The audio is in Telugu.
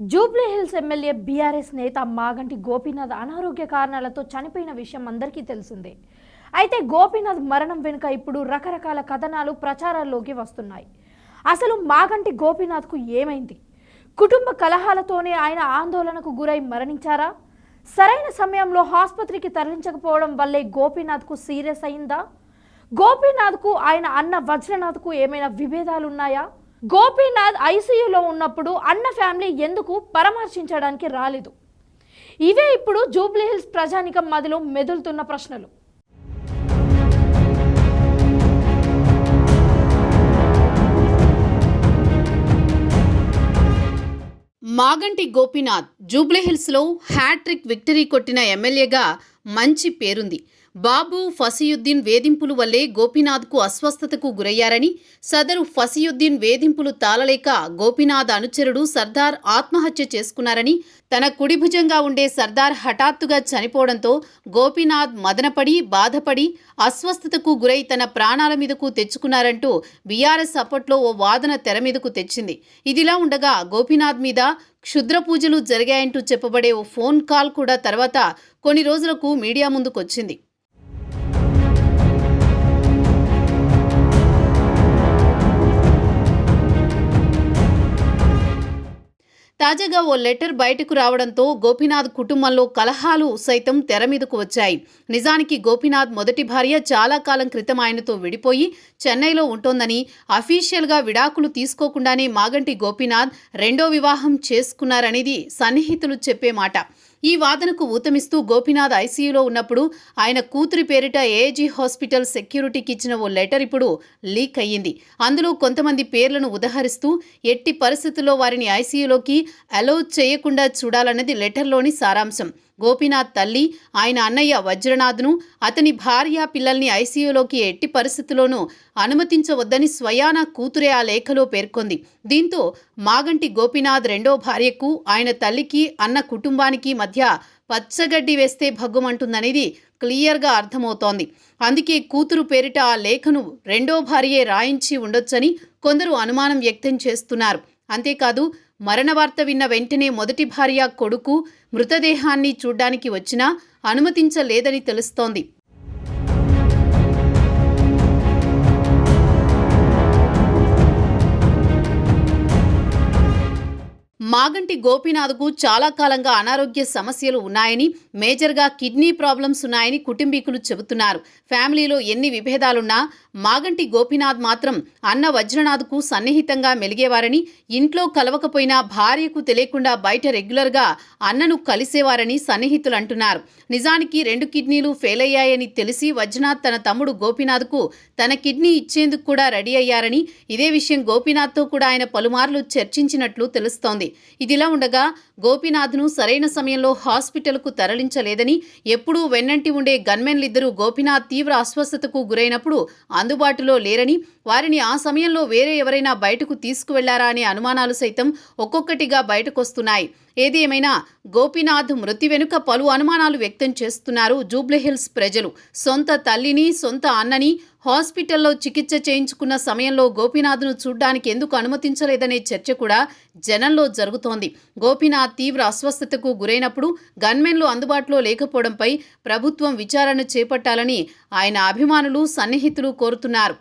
జూబ్లీహిల్స్ ఎమ్మెల్యే బీఆర్ఎస్ నేత మాగంటి గోపీనాథ్ అనారోగ్య కారణాలతో చనిపోయిన విషయం అందరికీ తెలిసిందే. అయితే గోపీనాథ్ మరణం వెనుక ఇప్పుడు రకరకాల కథనాలు ప్రచారాల్లోకి వస్తున్నాయి. అసలు మాగంటి గోపీనాథ్కు ఏమైంది? కుటుంబ కలహాలతోనే ఆయన ఆందోళనకు గురై మరణించారా? సరైన సమయంలో ఆసుపత్రికి తరలించకపోవడం వల్లే గోపీనాథ్కు సీరియస్ అయిందా? గోపీనాథ్కు ఆయన అన్న వజ్రనాథ్కు ఏమైనా విభేదాలున్నాయా? గోపీనాథ్ ఐసీయూలో ఉన్నప్పుడు అన్న ఫ్యామిలీ ఎందుకు పరామర్శించడానికి రాలేదు? ఇవే ఇప్పుడు జూబ్లీహిల్స్ ప్రజానికం మదిలో మెదులుతున్న ప్రశ్నలు. మాగంటి గోపీనాథ్ జూబ్లీహిల్స్లో హ్యాట్రిక్ విక్టరీ కొట్టిన ఎమ్మెల్యేగా మంచి పేరుంది. బాబు ఫసియుద్దీన్ వేధింపుల వల్లే గోపీనాథ్కు అస్వస్థతకు గురయ్యారని సదరు ఫసియుద్దీన్ వేధింపులు తాళలేక గోపీనాథ్ అనుచరుడు సర్దార్ ఆత్మహత్య చేసుకున్నారని తన కుడిభుజంగా ఉండే సర్దార్ హఠాత్తుగా చనిపోవడంతో గోపీనాథ్ మదనపడి బాధపడి అస్వస్థతకు గురై తన ప్రాణాల మీదకు తెచ్చుకున్నారంటూ బీఆర్ఎస్ అప్పట్లో ఓ వాదన తెర మీదకు తెచ్చింది. ఇదిలా ఉండగా గోపీనాథ్ మీద క్షుద్ర పూజలు జరిగాయంటూ చెప్పబడే ఓ ఫోన్ కాల్ కూడా తర్వాత కొన్ని రోజులకు మీడియా ముందుకొచ్చింది. తాజాగా ఓ లెటర్ బయటకు రావడంతో గోపీనాథ్ కుటుంబంలో కలహాలు సైతం తెర మీదకు వచ్చాయి. నిజానికి గోపీనాథ్ మొదటి భార్య చాలా కాలం క్రితం ఆయనతో విడిపోయి చెన్నైలో ఉంటోందని అఫీషియల్గా విడాకులు తీసుకోకుండానే మాగంటి గోపీనాథ్ రెండో వివాహం చేసుకున్నారనేది సన్నిహితులు చెప్పే మాట. ఈ వాదనకు ఊతమిస్తూ గోపీనాథ్ ఐసీయూలో ఉన్నప్పుడు ఆయన కూతురి పేరిట ఏజీ హాస్పిటల్ సెక్యూరిటీకి ఇచ్చిన ఓ లెటర్ ఇప్పుడు లీక్ అయ్యింది. అందులో కొంతమంది పేర్లను ఉదహరిస్తూ ఎట్టి పరిస్థితుల్లో వారిని ఐసీయూలోకి అలౌ చేయకుండా చూడాలన్నది లెటర్లోని సారాంశం. గోపీనాథ్ తల్లి ఆయన అన్నయ్య వజ్రనాథ్ను అతని భార్య పిల్లల్ని ఐసీయూలోకి ఎట్టి పరిస్థితుల్లోనూ అనుమతించవద్దని స్వయాన కూతురే ఆ లేఖలో పేర్కొంది. దీంతో మాగంటి గోపీనాథ్ రెండో భార్యకు ఆయన తల్లికి అన్న కుటుంబానికి మధ్య పచ్చగడ్డి వేస్తే భగ్గుమంటుందనేది క్లియర్గా అర్థమవుతోంది. అందుకే కూతురు పేరిట ఆ లేఖను రెండో భార్యే రాయించి ఉండొచ్చని కొందరు అనుమానం వ్యక్తం చేస్తున్నారు. అంతేకాదు మరణవార్త విన్న వెంటనే మొదటి భార్య కొడుకు మృతదేహాన్ని చూడ్డానికి వచ్చినా అనుమతించలేదని తెలుస్తోంది. మాగంటి గోపీనాథ్కు చాలా కాలంగా అనారోగ్య సమస్యలు ఉన్నాయని మేజర్గా కిడ్నీ ప్రాబ్లమ్స్ ఉన్నాయని కుటుంబీకులు చెబుతున్నారు. ఫ్యామిలీలో ఎన్ని విభేదాలున్నా మాగంటి గోపీనాథ్ మాత్రం అన్న వజ్రనాథ్కు సన్నిహితంగా మెలిగేవారని ఇంట్లో కలవకపోయినా భార్యకు తెలియకుండా బయట రెగ్యులర్గా అన్నను కలిసేవారని సన్నిహితులు అంటున్నారు నిజానికి రెండు కిడ్నీలు ఫెయిల్ అయ్యాయని తెలిసి వజ్రనాథ్ తన తమ్ముడు గోపీనాథ్కు తన కిడ్నీ ఇచ్చేందుకు కూడా రెడీ అయ్యారని ఇదే విషయం గోపీనాథ్తో కూడా ఆయన పలుమార్లు చర్చించినట్లు తెలుస్తోంది. ఇదిలా ఉండగా గోపీనాథ్ను సరైన సమయంలో హాస్పిటల్కు తరలించలేదని ఎప్పుడూ వెన్నంటి ఉండే గన్మెన్లిద్దరూ గోపీనాథ్ తీవ్ర అస్వస్థతకు గురైనప్పుడు అందుబాటులో లేరని వారిని ఆ సమయంలో వేరే ఎవరైనా బయటకు తీసుకువెళ్ళారా అనే అనుమానాలు సైతం ఒక్కొక్కటిగా బయటకొస్తున్నాయి. ఏది ఏమైనా గోపీనాథ్ మృతి వెనుక పలు అనుమానాలు వ్యక్తం చేస్తున్నారు. జూబ్లీహిల్స్ ప్రజలు సొంత తల్లిని సొంత అన్నని హాస్పిటల్లో చికిత్స చేయించుకున్న సమయంలో గోపీనాథ్ను చూడ్డానికి ఎందుకు అనుమతించలేదనే చర్చ కూడా జనంలో జరుగుతోంది. గోపీనాథ్ తీవ్ర అస్వస్థతకు గురైనప్పుడు గన్మెన్లు అందుబాటులో లేకపోవడంపై ప్రభుత్వం విచారణ చేపట్టాలని ఆయన అభిమానులు సన్నిహితులు కోరుతున్నారు.